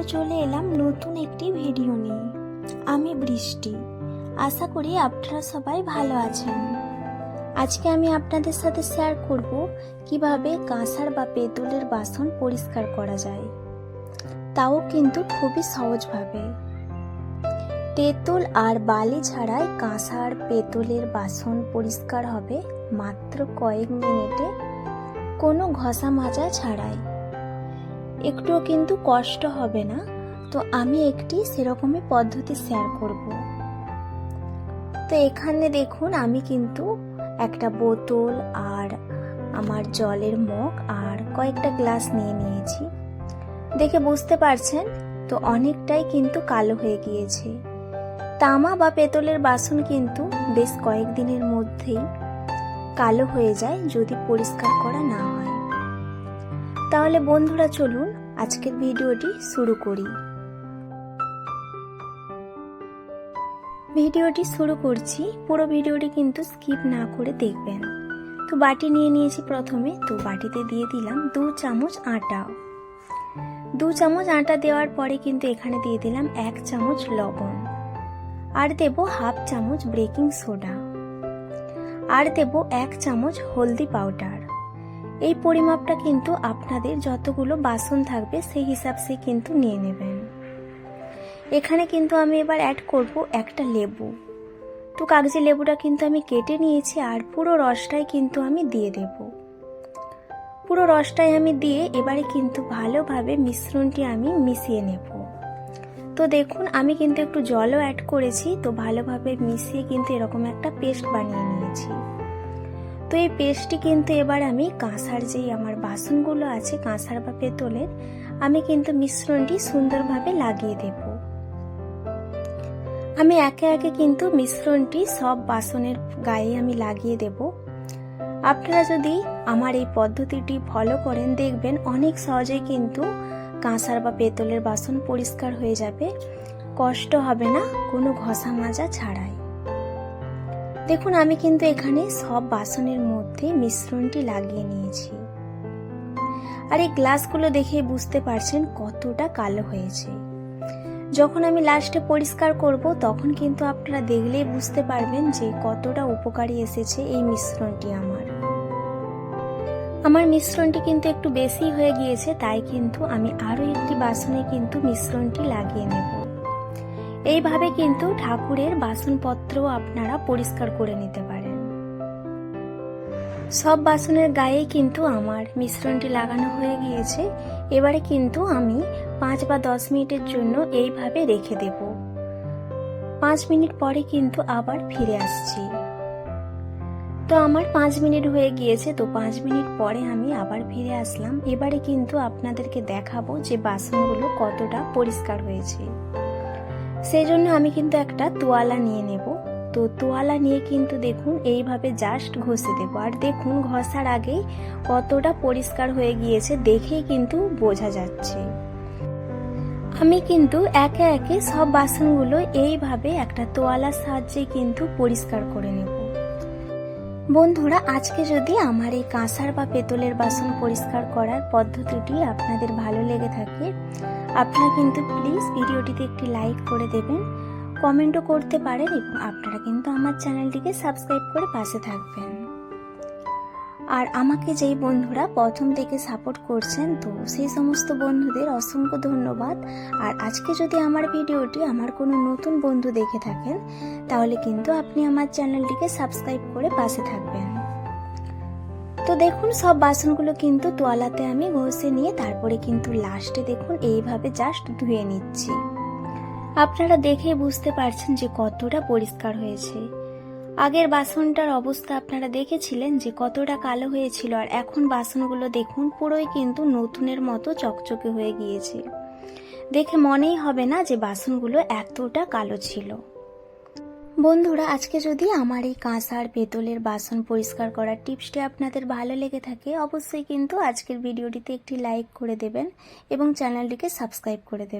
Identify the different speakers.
Speaker 1: আবারও চলে এলাম নতুন একটি ভিডিও নিয়ে। আমি বৃষ্টি। আশা করি আপনারা সবাই ভালো আছেন। আজকে আমি আপনাদের সাথে শেয়ার করব কীভাবে কাঁসার বা পেতলের বাসন পরিষ্কার করা যায়। তাও কিন্তু খুবই সহজভাবে। তেঁতুল আর বালি ছাড়াই কাঁসার পেতলের বাসন পরিষ্কার হবে মাত্র কয়েক মিনিটে। কোনো ঘষা মাজা ছাড়াই। একটুও কিন্তু কষ্ট হবে না। তো আমি একটি সেরকমই পদ্ধতি শেয়ার করব। তো এখানে দেখুন, আমি কিন্তু একটা বোতল আর আমার জলের মগ আর কয়েকটা গ্লাস নিয়ে নিয়েছি। দেখে বুঝতে পারছেন? তো অনেকটাই কিন্তু কালো হয়ে গিয়েছে। তামা বা পেতলের বাসন কিন্তু বেশ কয়েকদিনের মধ্যেই কালো হয়ে যায় যদি পরিষ্কার করা না হয়। তাহলে বন্ধুরা চলুন আজকের ভিডিওটি শুরু করি। ভিডিওটি শুরু করছি, পুরো ভিডিওটি কিন্তু স্কিপ না করে দেখবেন। তো বাটি নিয়ে নিয়েছি প্রথমে, তো বাটিতে দিয়ে দিলাম দু চামচ আটা। দু চামচ আটা দেওয়ার পরে কিন্তু এখানে দিয়ে দিলাম এক চামচ লবণ। আর দেব হাফ চামচ বেকিং সোডা। আর দেব এক চামচ হলদি পাউডার। এই পরিমাপটা কিন্তু আপনাদের যতগুলো বাসন থাকবে সেই হিসাব সে কিন্তু নিয়ে নেবেন। এখানে কিন্তু আমি এবার অ্যাড করব একটা লেবু। তো কাগজি লেবুটা কিন্তু আমি কেটে নিয়েছি আর পুরো রসটাই কিন্তু আমি দিয়ে দেব। পুরো রসটাই আমি দিয়ে এবারে কিন্তু ভালোভাবে মিশ্রণটি আমি মিশিয়ে নেব। তো দেখুন, আমি কিন্তু একটু জলও অ্যাড করেছি, তো ভালোভাবে মিশিয়ে কিন্তু এরকম একটা পেস্ট বানিয়ে নিয়েছি। তো এই পেস্টটি কিন্তু এবার আমি কাঁসার যেই আমার বাসনগুলো আছে কাঁসার বা পেতলের, আমি কিন্তু মিশ্রণটি সুন্দরভাবে লাগিয়ে দেব। আমি একে একে কিন্তু মিশ্রণটি সব বাসনের গায়ে আমি লাগিয়ে দেব। আপনারা যদি আমার এই পদ্ধতিটি ফলো করেন, দেখবেন অনেক সহজেই কিন্তু কাঁসার বা পেতলের বাসন পরিষ্কার হয়ে যাবে। কষ্ট হবে না, কোনো ঘষা মাজা ছাড়াই। দেখুন, আমি কিন্তু এখানে সব বাসনের মধ্যে মিশ্রণটি লাগিয়ে নিয়েছি। আর এই গ্লাসগুলো দেখে বুঝতে পারছেন কতটা কালো হয়েছে। যখন আমি লাস্টে পরিষ্কার করব, তখন কিন্তু আপনারা দেখলেই বুঝতে পারবেন যে কতটা উপকারী এসেছে এই মিশ্রণটি আমার। আমার মিশ্রণটি কিন্তু একটু বেশি হয়ে গিয়েছে, তাই কিন্তু আমি আরও একটি বাসনে কিন্তু মিশ্রণটি লাগিয়ে নেব। এইভাবে কিন্তু ঠাকুরের বাসনপত্র আপনারা পরিষ্কার করে নিতে পারেন। সব বাসনের গায়ে কিন্তু আমার মিশ্রণটি লাগানো হয়ে গিয়েছে। এবারে কিন্তু আমি পাঁচ বা দশ মিনিটের জন্য এইভাবে রেখে দেব। পাঁচ মিনিট পরে কিন্তু আবার ফিরে আসছি। তো আমার পাঁচ মিনিট হয়ে গিয়েছে, তো পাঁচ মিনিট পরে আমি আবার ফিরে আসলাম। এবারে কিন্তু আপনাদেরকে দেখাবো যে বাসনগুলো কতটা পরিষ্কার হয়েছে। সেই জন্য আমি কিন্তু একটা তোয়ালা নিয়ে নেব। তো তোয়ালা নিয়ে কিন্তু দেখুন এইভাবে জাস্ট ঘষে দেবো। আর দেখুন ঘষার আগেই কতটা পরিষ্কার হয়ে গিয়েছে দেখেই কিন্তু বোঝা যাচ্ছে। আমি কিন্তু একে একে সব বাসনগুলো এইভাবে একটা তোয়ালার সাহায্যে কিন্তু পরিষ্কার করে নেব। বন্ধুরা, আজকে যদি আমার এই কাঁসার বা পেতলের বাসন পরিষ্কার করার পদ্ধতিটি আপনাদের ভালো লেগে থাকে, আপনারা কিন্তু প্লিজ ভিডিওটিতে একটি লাইক করে দেবেন কমেন্টও করতে পারেন এবং আপনারা কিন্তু আমার চ্যানেলটিকে সাবস্ক্রাইব করে পাশে থাকবেন। আর আমাকে যেই বন্ধুরা প্রথম থেকে সাপোর্ট করছেন, তো সেই সমস্ত বন্ধুদের অসংখ্য ধন্যবাদ। আর আজকে যদি আমার ভিডিওটি আমার কোনো নতুন বন্ধু দেখে থাকেন, তাহলে কিন্তু আপনি আমার চ্যানেলটিকে সাবস্ক্রাইব করে পাশে থাকবেন। তো দেখুন, সব বাসনগুলো কিন্তু তোয়ালাতে আমি ঘষে নিয়ে তারপরে কিন্তু লাস্টে দেখুন, এইভাবে জাস্ট ধুয়ে নিচ্ছি। আপনারা দেখে বুঝতে পারছেন যে কতটা পরিষ্কার হয়েছে। আগের বাসনটার অবস্থা আপনারা দেখেছিলেন যে কতটা কালো হয়েছিল আর এখন বাসনগুলো দেখুন, পুরোই কিন্তু নতুনের মতো চকচকে হয়ে গিয়েছে। দেখে মনেই হবে না যে বাসনগুলো এতটা কালো ছিল। বন্ধুরা, আজকে যদি আমার এই কাঁসার পেতলের বাসন পরিষ্কার করার টিপসটি আপনাদের ভালো লেগে থাকে, অবশ্যই কিন্তু আজকের ভিডিওটিতে একটি লাইক করে দেবেন এবং চ্যানেলটিকে সাবস্ক্রাইব করে দেবেন।